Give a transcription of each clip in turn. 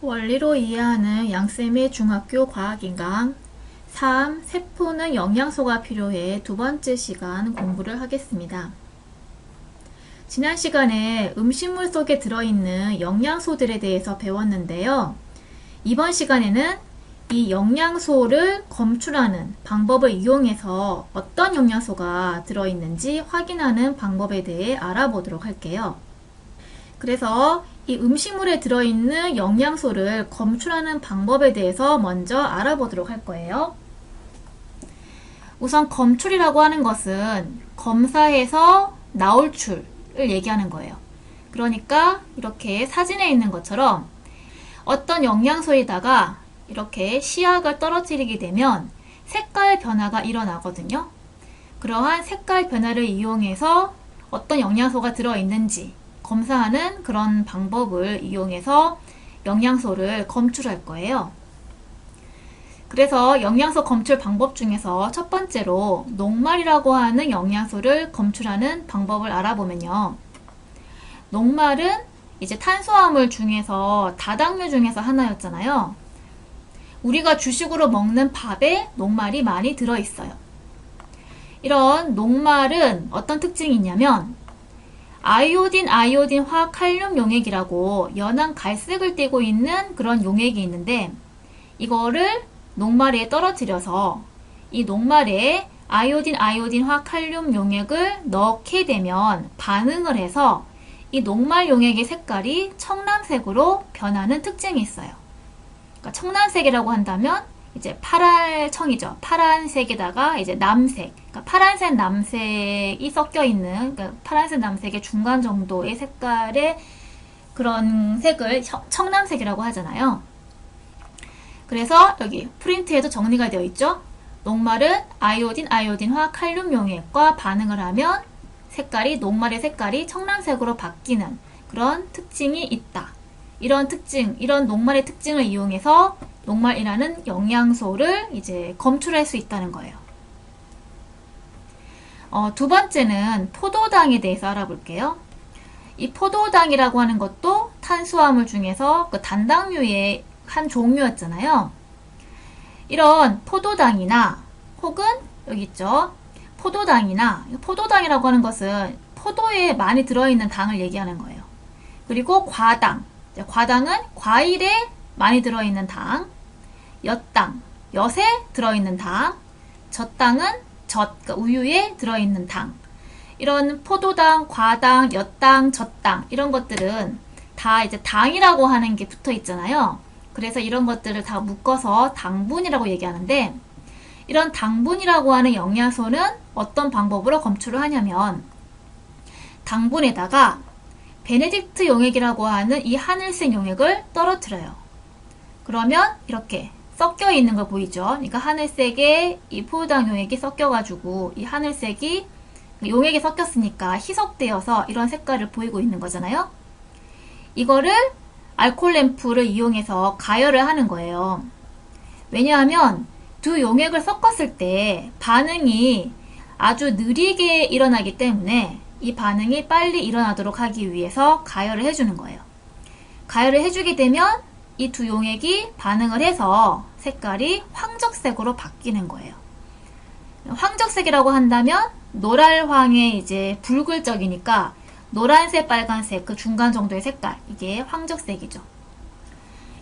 원리로 이해하는 양쌤의 중학교 과학인강 3. 세포는 영양소가 필요해 두 번째 시간 공부를 하겠습니다. 지난 시간에 음식물 속에 들어있는 영양소들에 대해서 배웠는데요. 이번 시간에는 이 영양소를 검출하는 방법을 이용해서 어떤 영양소가 들어있는지 확인하는 방법에 대해 알아보도록 할게요. 그래서 이 음식물에 들어있는 영양소를 검출하는 방법에 대해서 먼저 알아보도록 할 거예요. 우선 검출이라고 하는 것은 검사해서 나올 출을 얘기하는 거예요. 그러니까 이렇게 사진에 있는 것처럼 어떤 영양소에다가 이렇게 시약을 떨어뜨리게 되면 색깔 변화가 일어나거든요. 그러한 색깔 변화를 이용해서 어떤 영양소가 들어있는지 검사하는 그런 방법을 이용해서 영양소를 검출할 거예요. 그래서 영양소 검출 방법 중에서 첫 번째로 녹말이라고 하는 영양소를 검출하는 방법을 알아보면요. 녹말은 이제 탄수화물 중에서 다당류 중에서 하나였잖아요. 우리가 주식으로 먹는 밥에 녹말이 많이 들어있어요. 이런 녹말은 어떤 특징이 있냐면 아이오딘 아이오딘 화 칼륨 용액이라고 연한 갈색을 띠고 있는 그런 용액이 있는데 이거를 녹말에 떨어뜨려서 이 녹말에 아이오딘 아이오딘 화 칼륨 용액을 넣게 되면 반응을 해서 이 녹말 용액의 색깔이 청남색으로 변하는 특징이 있어요. 그러니까 청남색이라고 한다면 이제 파랄청이죠. 파란색에다가 이제 남색, 그러니까 파란색, 남색이 섞여 있는 그러니까 파란색, 남색의 중간 정도의 색깔의 그런 색을 청남색이라고 하잖아요. 그래서 여기 프린트에도 정리가 되어 있죠. 녹말은 아이오딘, 아이오딘화 칼륨 용액과 반응을 하면 색깔이 녹말의 색깔이 청남색으로 바뀌는 그런 특징이 있다. 이런 특징, 이런 녹말의 특징을 이용해서 녹말이라는 영양소를 이제 검출할 수 있다는 거예요. 어, 두 번째는 포도당에 대해서 알아볼게요. 이 포도당이라고 하는 것도 탄수화물 중에서 그 단당류의 한 종류였잖아요. 이런 포도당이나 혹은 여기 있죠. 포도당이나 포도당이라고 하는 것은 포도에 많이 들어있는 당을 얘기하는 거예요. 그리고 과당. 과당은 과일에 많이 들어있는 당. 엿당, 엿에 들어있는 당, 젖당은 젖, 그러니까 우유에 들어있는 당. 이런 포도당, 과당, 엿당, 젖당 이런 것들은 다 이제 당이라고 하는 게 붙어 있잖아요. 그래서 이런 것들을 다 묶어서 당분이라고 얘기하는데 이런 당분이라고 하는 영양소는 어떤 방법으로 검출을 하냐면 당분에다가 베네딕트 용액이라고 하는 이 하늘색 용액을 떨어뜨려요. 그러면 이렇게 섞여 있는 거 보이죠? 그러니까 하늘색에 이 포유당 용액이 섞여가지고 이 하늘색이 용액이 섞였으니까 희석되어서 이런 색깔을 보이고 있는 거잖아요. 이거를 알콜 램프를 이용해서 가열을 하는 거예요. 왜냐하면 두 용액을 섞었을 때 반응이 아주 느리게 일어나기 때문에 이 반응이 빨리 일어나도록 하기 위해서 가열을 해주는 거예요. 가열을 해주게 되면 이 두 용액이 반응을 해서 색깔이 황적색으로 바뀌는 거예요. 황적색이라고 한다면 노랄황의 이제 붉을적이니까 노란색, 빨간색 그 중간 정도의 색깔 이게 황적색이죠.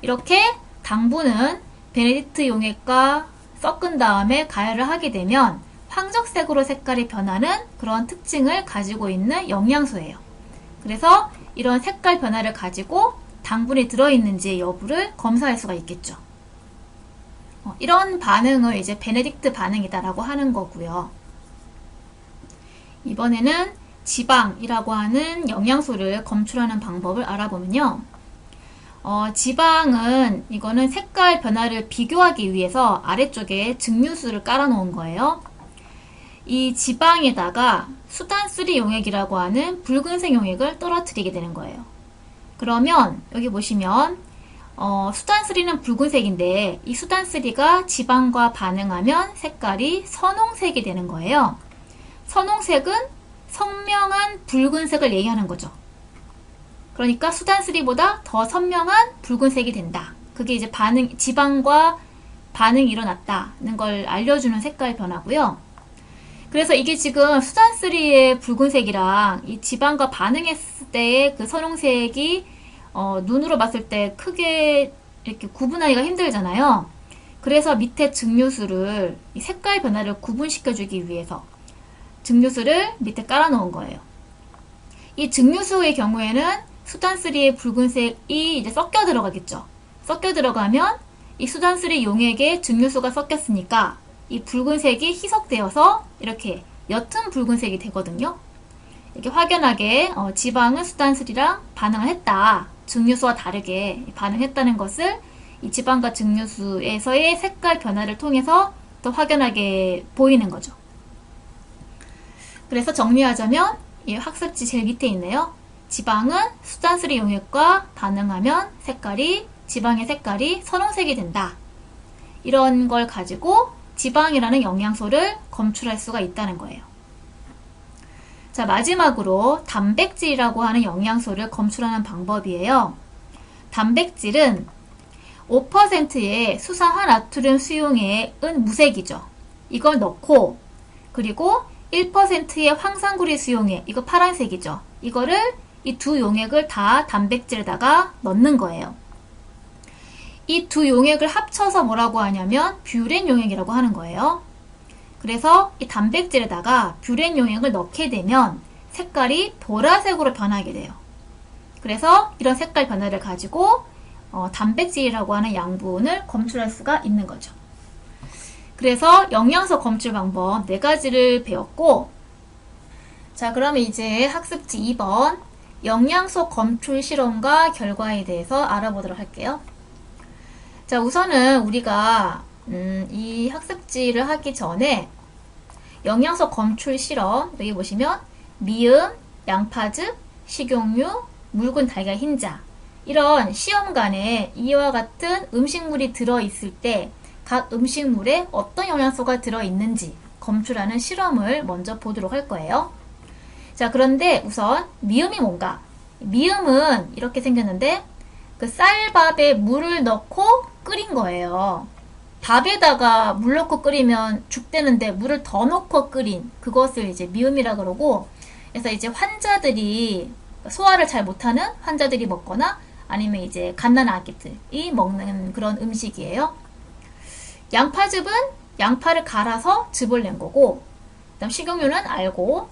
이렇게 당분은 베네딕트 용액과 섞은 다음에 가열을 하게 되면 황적색으로 색깔이 변하는 그런 특징을 가지고 있는 영양소예요. 그래서 이런 색깔 변화를 가지고 당분이 들어있는지 여부를 검사할 수가 있겠죠. 어, 이런 반응을 이제 베네딕트 반응이다라고 하는 거고요. 이번에는 지방이라고 하는 영양소를 검출하는 방법을 알아보면요. 어, 지방은 이거는 색깔 변화를 비교하기 위해서 아래쪽에 증류수를 깔아 놓은 거예요. 이 지방에다가 수단수리 용액이라고 하는 붉은색 용액을 떨어뜨리게 되는 거예요. 그러면 여기 보시면 어, 수단쓰리는 붉은색인데 이 수단쓰리가 지방과 반응하면 색깔이 선홍색이 되는 거예요. 선홍색은 선명한 붉은색을 얘기하는 거죠. 그러니까 수단3보다 더 선명한 붉은색이 된다. 그게 이제 반응, 지방과 반응이 일어났다는 걸 알려주는 색깔 변화고요. 그래서 이게 지금 수단3의 붉은색이랑 이 지방과 반응했을 때의 그 선홍색이 어, 눈으로 봤을 때 크게 이렇게 구분하기가 힘들잖아요. 그래서 밑에 증류수를 이 색깔 변화를 구분시켜주기 위해서 증류수를 밑에 깔아놓은 거예요. 이 증류수의 경우에는 수단3의 붉은색이 이제 섞여 들어가겠죠. 섞여 들어가면 이 수단3 용액에 증류수가 섞였으니까 이 붉은색이 희석되어서 이렇게 옅은 붉은색이 되거든요. 이렇게 확연하게 어, 지방은 수단3랑 반응을 했다. 증류수와 다르게 반응했다는 것을 이 지방과 증류수에서의 색깔 변화를 통해서 더 확연하게 보이는 거죠. 그래서 정리하자면 이 학습지 제일 밑에 있네요. 지방은 수단수리 용액과 반응하면 색깔이 지방의 색깔이 선홍색이 된다. 이런 걸 가지고 지방이라는 영양소를 검출할 수가 있다는 거예요. 자, 마지막으로 단백질이라고 하는 영양소를 검출하는 방법이에요. 단백질은 5%의 수산화 나트륨 수용액은 무색이죠. 이걸 넣고 그리고 1%의 황산구리 수용액, 이거 파란색이죠. 이거를 이 두 용액을 다 단백질에다가 넣는 거예요. 이 두 용액을 합쳐서 뭐라고 하냐면 뷰렌 용액이라고 하는 거예요. 그래서 이 단백질에다가 뷰렌 용액을 넣게 되면 색깔이 보라색으로 변하게 돼요. 그래서 이런 색깔 변화를 가지고 어, 단백질이라고 하는 양분을 검출할 수가 있는 거죠. 그래서 영양소 검출 방법 네 가지를 배웠고 자 그러면 이제 학습지 2번 영양소 검출 실험과 결과에 대해서 알아보도록 할게요. 자 우선은 우리가 음, 이 학습지를 하기 전에 영양소 검출 실험 여기 보시면 미음, 양파즙, 식용유, 묽은 달걀 흰자 이런 시험관에 이와 같은 음식물이 들어있을 때 각 음식물에 어떤 영양소가 들어있는지 검출하는 실험을 먼저 보도록 할 거예요. 자, 그런데 우선 미음이 뭔가? 미음은 이렇게 생겼는데 그 쌀밥에 물을 넣고 끓인 거예요. 밥에다가 물 넣고 끓이면 죽 되는데 물을 더 넣고 끓인 그것을 이제 미음이라 그러고 그래서 이제 환자들이 소화를 잘 못하는 환자들이 먹거나 아니면 이제 갓난 아기들이 먹는 그런 음식이에요. 양파즙은 양파를 갈아서 즙을 낸 거고 그다음 식용유는 알고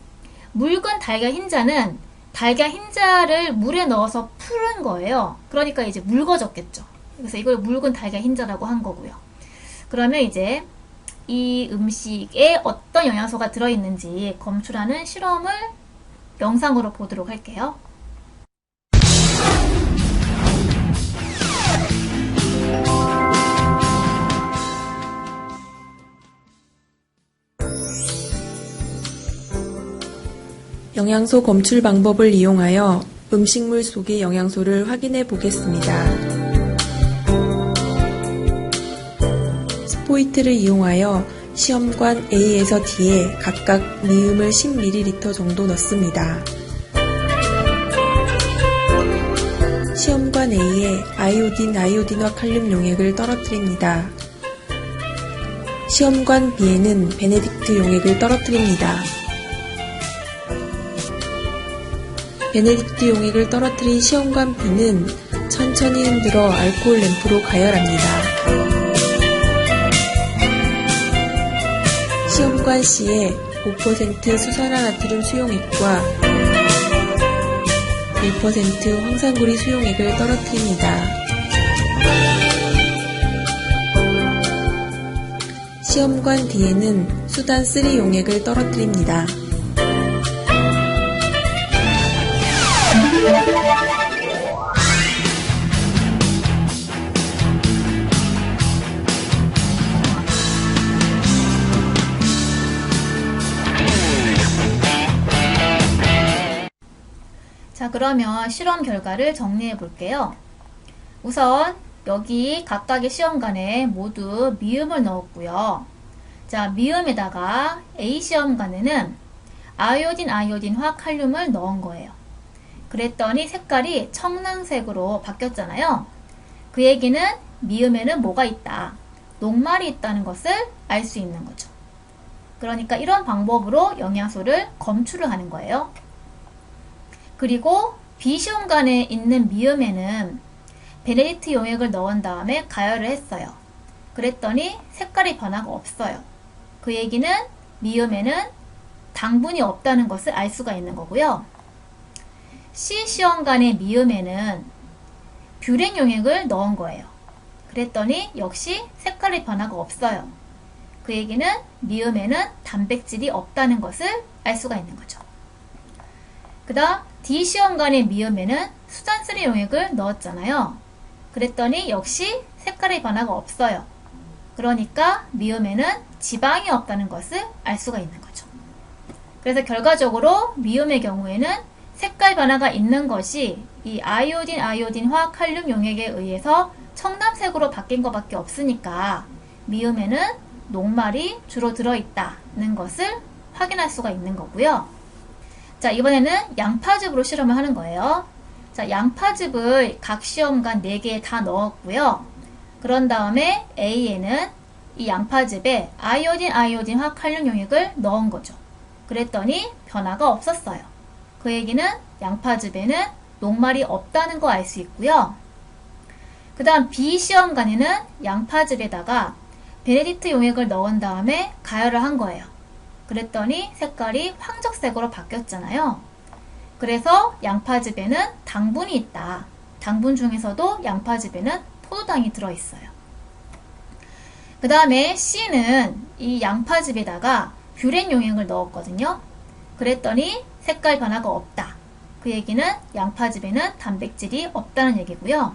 묽은 달걀 흰자는 달걀 흰자를 물에 넣어서 푸른 거예요. 그러니까 이제 묽어졌겠죠. 그래서 이걸 묽은 달걀 흰자라고 한 거고요. 그러면 이제 이 음식에 어떤 영양소가 들어있는지 검출하는 실험을 영상으로 보도록 할게요. 영양소 검출 방법을 이용하여 음식물 속의 영양소를 확인해 보겠습니다. 스포이트를 이용하여 시험관 A에서 D에 각각 미음을 10ml 정도 넣습니다. 시험관 A에 아이오딘, 아이오딘과 칼륨 용액을 떨어뜨립니다. 시험관 B에는 베네딕트 용액을 떨어뜨립니다. 베네딕트 용액을 떨어뜨린 시험관 B는 천천히 흔들어 알코올 램프로 가열합니다. 시험관 C에 5% 수산화나트륨 수용액과 1% 황산구리 수용액을 떨어뜨립니다. 시험관 D에는 수단 3 용액을 떨어뜨립니다. 그러면 실험 결과를 정리해 볼게요. 우선 여기 각각의 시험관에 모두 미음을 넣었고요. 자, 미음에다가 A 시험관에는 아이오딘, 아이오딘 화 칼륨을 넣은 거예요. 그랬더니 색깔이 청량색으로 바뀌었잖아요. 그 얘기는 미음에는 뭐가 있다. 녹말이 있다는 것을 알 수 있는 거죠. 그러니까 이런 방법으로 영양소를 검출을 하는 거예요. 그리고 비시온간에 있는 미음에는 베네딕트 용액을 넣은 다음에 가열을 했어요. 그랬더니 색깔의 변화가 없어요. 그 얘기는 미음에는 당분이 없다는 것을 알 수가 있는 거고요. C시험간의 미음에는 뷰랭 용액을 넣은 거예요. 그랬더니 역시 색깔의 변화가 없어요. 그 얘기는 미음에는 단백질이 없다는 것을 알 수가 있는 거죠. 그 다음 D시험간의 미음에는 수산쓰리 용액을 넣었잖아요. 그랬더니 역시 색깔의 변화가 없어요. 그러니까 미음에는 지방이 없다는 것을 알 수가 있는 거죠. 그래서 결과적으로 미음의 경우에는 색깔 변화가 있는 것이 이 아이오딘 아이오딘 화학칼륨 용액에 의해서 청담색으로 바뀐 것밖에 없으니까 미음에는 녹말이 주로 들어있다는 것을 확인할 수가 있는 거고요. 자, 이번에는 양파즙으로 실험을 하는 거예요. 자, 양파즙을 각 시험관 4개 다 넣었고요. 그런 다음에 A에는 이 양파즙에 아이오딘 아이오딘 화칼륨 용액을 넣은 거죠. 그랬더니 변화가 없었어요. 그 얘기는 양파즙에는 녹말이 없다는 거 알 수 있고요. 그 다음 B 시험관에는 양파즙에다가 베네딕트 용액을 넣은 다음에 가열을 한 거예요. 그랬더니 색깔이 황적색으로 바뀌었잖아요. 그래서 양파즙에는 당분이 있다. 당분 중에서도 양파즙에는 포도당이 들어있어요. 그 다음에 C는 이 양파즙에다가 뷰렌 용액을 넣었거든요. 그랬더니 색깔 변화가 없다. 그 얘기는 양파즙에는 단백질이 없다는 얘기고요.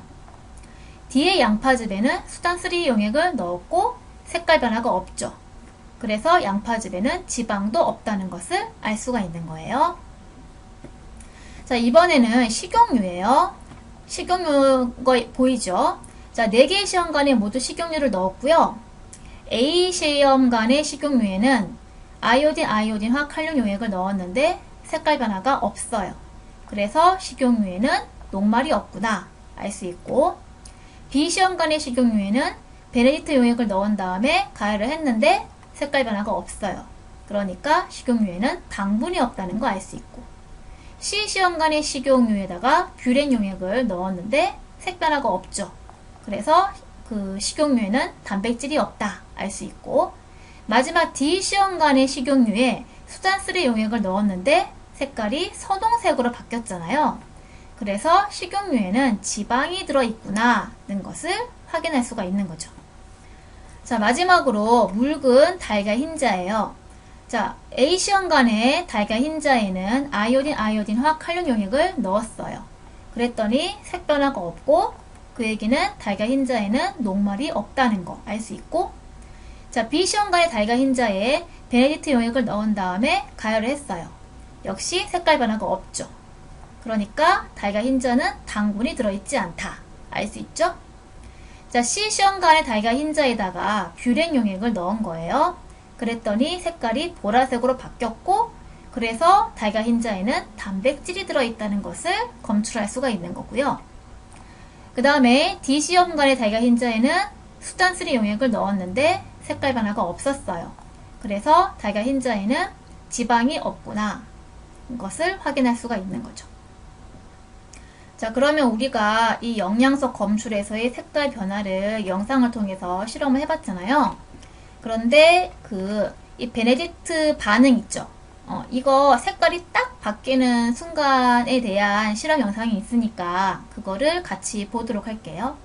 D의 양파즙에는 수단3 용액을 넣었고 색깔 변화가 없죠. 그래서 양파즙에는 지방도 없다는 것을 알 수가 있는 거예요. 자, 이번에는 식용유예요. 식용유 거 보이죠? 자, 4개의 시험관에 모두 식용유를 넣었고요. A 시험관의 식용유에는 아이오딘, 아이오딘 화 칼륨 용액을 넣었는데 색깔 변화가 없어요. 그래서 식용유에는 녹말이 없구나 알 수 있고 B 시험관의 식용유에는 베네딕트 용액을 넣은 다음에 가열을 했는데 색깔 변화가 없어요. 그러니까 식용유에는 당분이 없다는 거 알 수 있고 C 시험관의 식용유에다가 뷰렌 용액을 넣었는데 색 변화가 없죠. 그래서 그 식용유에는 단백질이 없다 알 수 있고 마지막 D 시험관의 식용유에 수잔쓰리 용액을 넣었는데 색깔이 선홍색으로 바뀌었잖아요. 그래서 식용유에는 지방이 들어있구나 는 것을 확인할 수가 있는 거죠. 자, 마지막으로 묽은 달걀 흰자예요. 자, A 시험관의 달걀 흰자에는 아이오딘, 아이오딘 화학 칼륨 용액을 넣었어요. 그랬더니 색 변화가 없고 그 얘기는 달걀 흰자에는 녹말이 없다는 거 알 수 있고 자, B 시험관의 달걀 흰자에 베네딕트 용액을 넣은 다음에 가열을 했어요. 역시 색깔 변화가 없죠. 그러니까 달걀 흰자는 당분이 들어있지 않다. 알 수 있죠? 자, C 시험관의 달걀 흰자에다가 뷰렌 용액을 넣은 거예요. 그랬더니 색깔이 보라색으로 바뀌었고 그래서 달걀 흰자에는 단백질이 들어있다는 것을 검출할 수가 있는 거고요. 그 다음에 D 시험관의 달걀 흰자에는 수단쓰리 용액을 넣었는데 색깔 변화가 없었어요. 그래서 달걀 흰자에는 지방이 없구나 것을 확인할 수가 있는 거죠. 자 그러면 우리가 이 영양소 검출에서의 색깔 변화를 영상을 통해서 실험을 해봤잖아요. 그런데 그 이 베네딕트 반응 있죠. 어, 이거 색깔이 딱 바뀌는 순간에 대한 실험 영상이 있으니까 그거를 같이 보도록 할게요.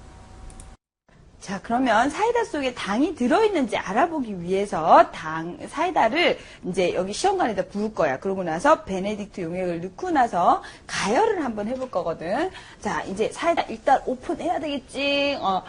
자, 그러면 사이다 속에 당이 들어있는지 알아보기 위해서 당, 사이다를 이제 여기 시험관에다 부을 거야. 그러고 나서 베네딕트 용액을 넣고 나서 가열을 한번 해볼 거거든. 자, 이제 사이다 일단 오픈해야 되겠지. 어,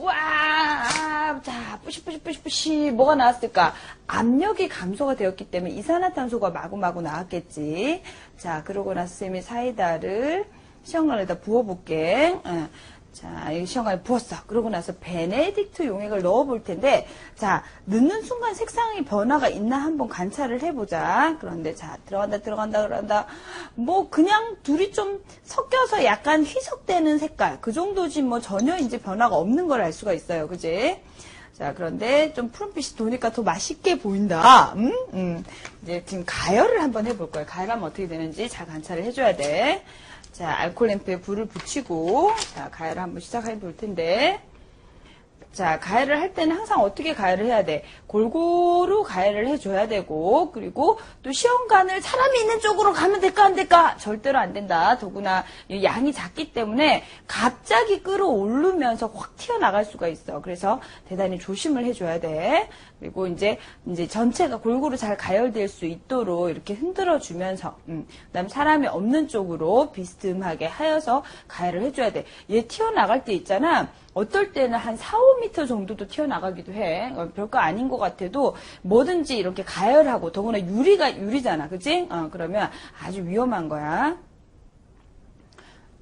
와, 자, 뿌시뿌시뿌시뿌시 뭐가 나왔을까? 압력이 감소가 되었기 때문에 이산화탄소가 마구마구 나왔겠지. 자, 그러고 나서 쌤이 사이다를 시험관에다 부어볼게. 어. 자, 이 시험관에 부었어. 그러고 나서 베네딕트 용액을 넣어 볼 텐데, 자, 넣는 순간 색상의 변화가 있나 한번 관찰을 해보자. 그런데, 자, 들어간다, 들어간다, 들어간다. 뭐, 그냥 둘이 좀 섞여서 약간 희석되는 색깔. 그 정도지 뭐 전혀 이제 변화가 없는 걸 알 수가 있어요. 그지? 자, 그런데 좀 푸른빛이 도니까 더 맛있게 보인다. 음? 음. 이제 지금 가열을 한번 해볼 거예요. 가열하면 어떻게 되는지 잘 관찰을 해줘야 돼. 자, 알콜 램프에 불을 붙이고, 자, 가열을 한번 시작해 볼 텐데, 자, 가열을 할 때는 항상 어떻게 가열을 해야 돼? 골고루 가열을 해줘야 되고, 그리고 또 시험관을 사람이 있는 쪽으로 가면 될까, 안 될까? 절대로 안 된다. 더구나 이 양이 작기 때문에 갑자기 끌어오르면서 확 튀어나갈 수가 있어. 그래서 대단히 조심을 해줘야 돼. 그리고 이제, 이제 전체가 골고루 잘 가열될 수 있도록 이렇게 흔들어 주면서, 음, 그 다음 사람이 없는 쪽으로 비스듬하게 하여서 가열을 해줘야 돼. 얘 튀어나갈 때 있잖아. 어떨 때는 한 4, 5m 정도도 튀어나가기도 해. 어, 별거 아닌 것 같아도 뭐든지 이렇게 가열하고 더구나 유리가 유리잖아. 그치? 어, 그러면 아주 위험한 거야.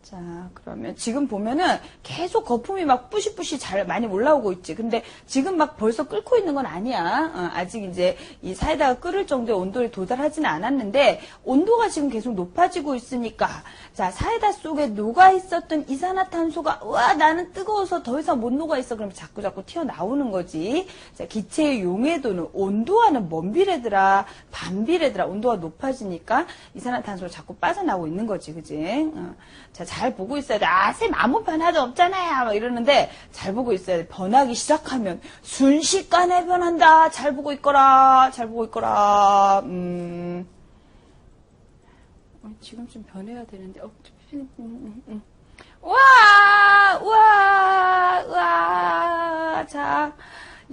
자, 그러면 지금 보면은 계속 거품이 막 뿌시뿌시 잘 많이 올라오고 있지. 근데 지금 막 벌써 끓고 있는 건 아니야. 어, 아직 이제 이 사이다가 끓을 정도의 온도에 도달하지는 않았는데 온도가 지금 계속 높아지고 있으니까 자, 사이다 속에 녹아 있었던 이산화탄소가 와, 나는 뜨거워서 더 이상 못 녹아 있어. 그럼 자꾸 자꾸 튀어나오는 거지. 자, 기체의 용해도는 온도와는 먼 비례더라. 반비례더라. 온도가 높아지니까 이산화탄소가 자꾸 빠져나오고 있는 거지. 그지? 어. 자, 잘 보고 있어야 돼. 아, 쌤 아무 변화도 없잖아요. 막 이러는데 잘 보고 있어야 돼. 변하기 시작하면 순식간에 변한다. 잘 보고 있거라. 잘 보고 있거라. 음. 어, 지금쯤 변해야 되는데. 어, 음, 음, 음. 와! 와! 와! 자,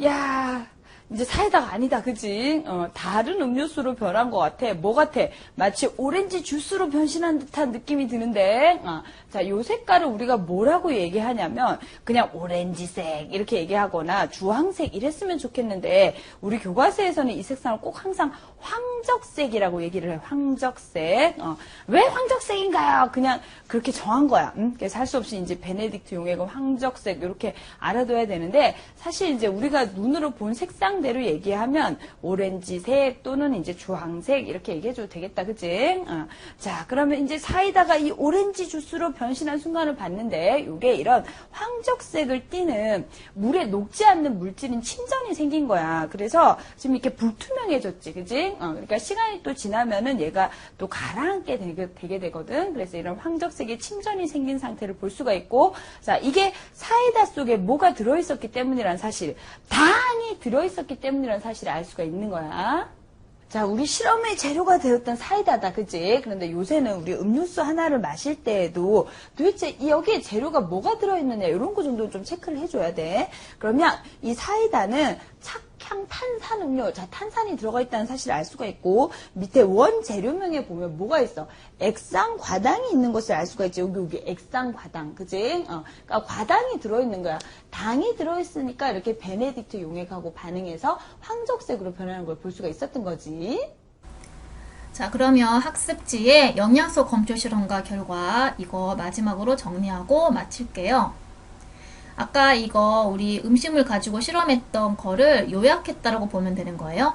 야. 이제 사이다가 아니다, 그지? 어, 다른 음료수로 변한 것 같아. 뭐 같아? 마치 오렌지 주스로 변신한 듯한 느낌이 드는데, 어, 자, 요 색깔을 우리가 뭐라고 얘기하냐면, 그냥 오렌지색, 이렇게 얘기하거나, 주황색, 이랬으면 좋겠는데, 우리 교과서에서는 이 색상을 꼭 항상 황적색이라고 얘기를 해. 황적색. 어, 왜 황적색인가요? 그냥 그렇게 정한 거야. 음? 그래서 할 수 없이 이제 베네딕트 용액은 황적색, 이렇게 알아둬야 되는데, 사실 이제 우리가 눈으로 본 색상 대로 얘기하면 오렌지색 또는 이제 주황색 이렇게 얘기해줘도 되겠다, 그치? 어. 자, 그러면 이제 사이다가 이 오렌지 주스로 변신한 순간을 봤는데 이게 이런 황적색을 띠는 물에 녹지 않는 물질인 침전이 생긴 거야. 그래서 지금 이렇게 불투명해졌지, 그지? 어, 그러니까 시간이 또 지나면은 얘가 또 가라앉게 되게, 되게 되거든. 그래서 이런 황적색의 침전이 생긴 상태를 볼 수가 있고, 자, 이게 사이다 속에 뭐가 들어있었기 때문이란 사실, 당이 들어있었기 때문이란 사실을 알 수가 있는 거야. 자, 우리 실험의 재료가 되었던 사이다다, 그지? 그런데 요새는 우리 음료수 하나를 마실 때에도 도대체 이 여기에 재료가 뭐가 들어있느냐, 이런 거 정도 좀 체크를 해줘야 돼. 그러면 이 사이다는 착 향 탄산 음료, 자, 탄산이 들어가 있다는 사실을 알 수가 있고, 밑에 원 재료명에 보면 뭐가 있어? 액상 과당이 있는 것을 알 수가 있지. 여기, 여기 액상 과당, 그지? 어, 그러니까 과당이 들어있는 거야. 당이 들어있으니까 이렇게 베네딕트 용액하고 반응해서 황적색으로 변하는 걸 볼 수가 있었던 거지. 자, 그러면 학습지의 영양소 검출 실험과 결과 이거 마지막으로 정리하고 마칠게요. 아까 이거 우리 음식물 가지고 실험했던 거를 요약했다라고 보면 되는 거예요.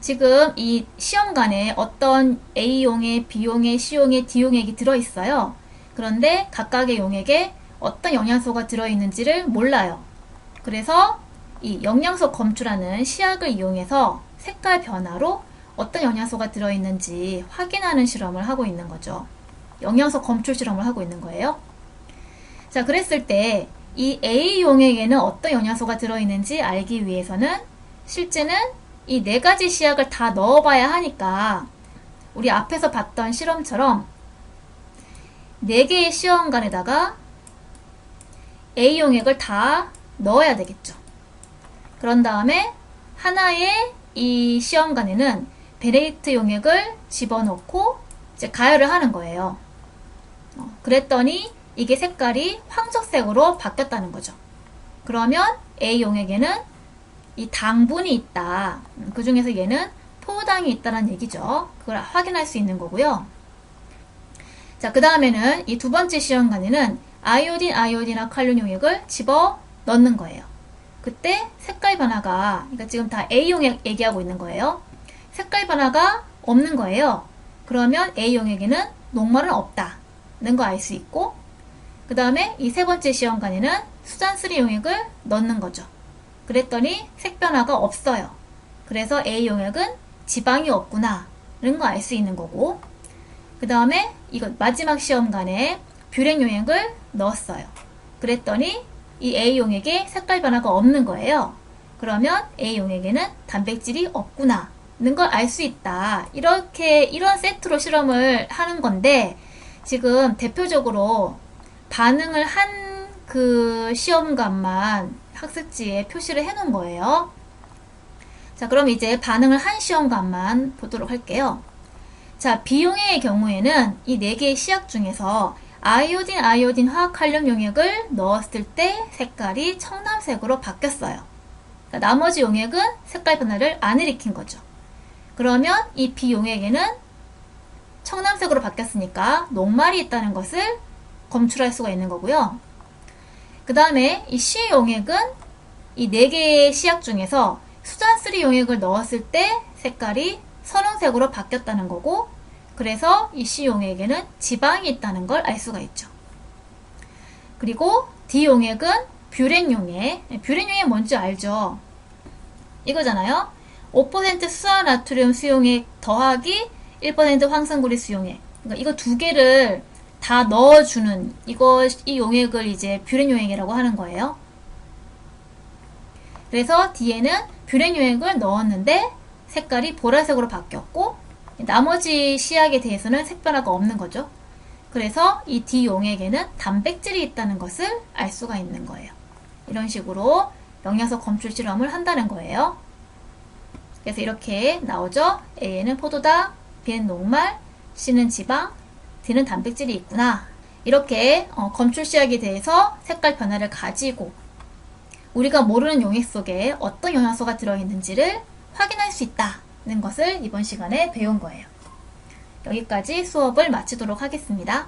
지금 이 시험관에 어떤 A용액, B용액, C용액, D용액이 들어있어요. 그런데 각각의 용액에 어떤 영양소가 들어있는지를 몰라요. 그래서 이 영양소 검출하는 시약을 이용해서 색깔 변화로 어떤 영양소가 들어있는지 확인하는 실험을 하고 있는 거죠. 영양소 검출 실험을 하고 있는 거예요. 자, 그랬을 때 이 A 용액에는 어떤 영양소가 들어있는지 알기 위해서는 실제는 이 네 가지 시약을 다 넣어봐야 하니까 우리 앞에서 봤던 실험처럼 네 개의 시험관에다가 A 용액을 다 넣어야 되겠죠. 그런 다음에 하나의 이 시험관에는 베네딕트 용액을 집어넣고 이제 가열을 하는 거예요. 어, 그랬더니 이게 색깔이 황적색으로 바뀌었다는 거죠. 그러면 A 용액에는 이 당분이 있다. 그 중에서 얘는 포당이 있다는 얘기죠. 그걸 확인할 수 있는 거고요. 자, 그 다음에는 이 두 번째 시험관에는 아이오딘, 아이오딘과 칼륨 용액을 집어 넣는 거예요. 그때 색깔 변화가, 그러니까 지금 다 A 용액 얘기하고 있는 거예요. 색깔 변화가 없는 거예요. 그러면 A 용액에는 녹말은 없다는 거 알 수 있고, 그 다음에 이 세 번째 시험관에는 수잔3 용액을 넣는 거죠. 그랬더니 색 변화가 없어요. 그래서 A 용액은 지방이 없구나 라는 거 알 수 있는 거고, 그 다음에 이거 마지막 시험관에 뷰렉 용액을 넣었어요. 그랬더니 이 A 용액에 색깔 변화가 없는 거예요. 그러면 A 용액에는 단백질이 없구나 는 걸 알 수 있다. 이렇게 이런 세트로 실험을 하는 건데 지금 대표적으로 반응을 한 그 시험관만 학습지에 표시를 해 놓은 거예요. 자, 그럼 이제 반응을 한 시험관만 보도록 할게요. 자, 비용액의 경우에는 이 네 개의 시약 중에서 아이오딘, 아이오딘 화학칼륨 용액을 넣었을 때 색깔이 청남색으로 바뀌었어요. 그러니까 나머지 용액은 색깔 변화를 안 일으킨 거죠. 그러면 이 비용액에는 청남색으로 바뀌었으니까 녹말이 있다는 것을 검출할 수가 있는 거고요. 그 다음에 이 C 용액은 이네 개의 시약 중에서 수잔3 용액을 넣었을 때 색깔이 선홍색으로 바뀌었다는 거고 그래서 이 C 용액에는 지방이 있다는 걸 알 수가 있죠. 그리고 D 용액은 뷰렌 용액. 뷰렌 용액 뭔지 알죠? 이거잖아요. 5% 수화 나트륨 수용액 더하기 1% 황산구리 수용액. 그러니까 이거 두 개를 다 넣어주는 이거 이 용액을 이제 뷰렌 용액이라고 하는 거예요. 그래서 D에는 뷰렌 용액을 넣었는데 색깔이 보라색으로 바뀌었고 나머지 시약에 대해서는 색변화가 없는 거죠. 그래서 이 D 용액에는 단백질이 있다는 것을 알 수가 있는 거예요. 이런 식으로 영양소 검출 실험을 한다는 거예요. 그래서 이렇게 나오죠. A에는 포도당, B는 녹말, C는 지방, D는 단백질이 있구나. 이렇게 어, 검출 시약에 대해서 색깔 변화를 가지고 우리가 모르는 용액 속에 어떤 영양소가 들어있는지를 확인할 수 있다는 것을 이번 시간에 배운 거예요. 여기까지 수업을 마치도록 하겠습니다.